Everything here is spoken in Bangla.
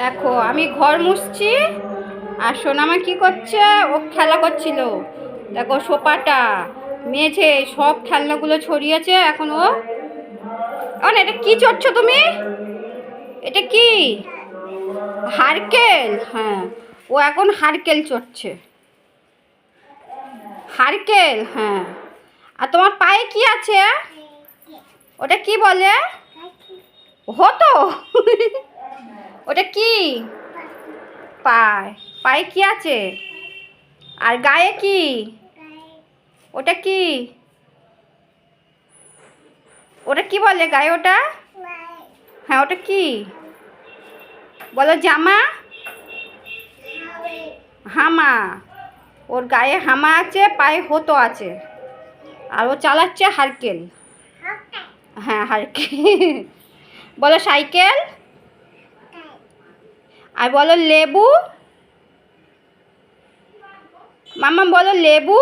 দেখো, আমি ঘর মুছছি। আর সোনামা কি করছে? ও খেলা করছিল। দেখো সোপাটা মেঝে সব খেলনাগুলো ছড়িয়েছে, এখন ও অন এটা কি চড়ছো তুমি? এটা কি? হারকেল? হ্যাঁ ও এখন হারকেল চড়ছে। হারকেল হ্যাঁ। আর তোমার পায়ে কি আছে? ওটা কি বলে? হতো। ওটা কি? পায়ে। পায়ে কি আছে? আর গায়ে কি? ওটা কি? ওটা কি বলে গায়ে ওটা? হ্যাঁ ওটা কি? বলো জামা? হামা। ওর গায়ে হামা আছে পায়ে হতো আছে। আর ও চালাচ্ছে হারকেল। হ্যাঁ হারকেল। বলো সাইকেল? আর বলো লেবু? মামা বলো লেবু?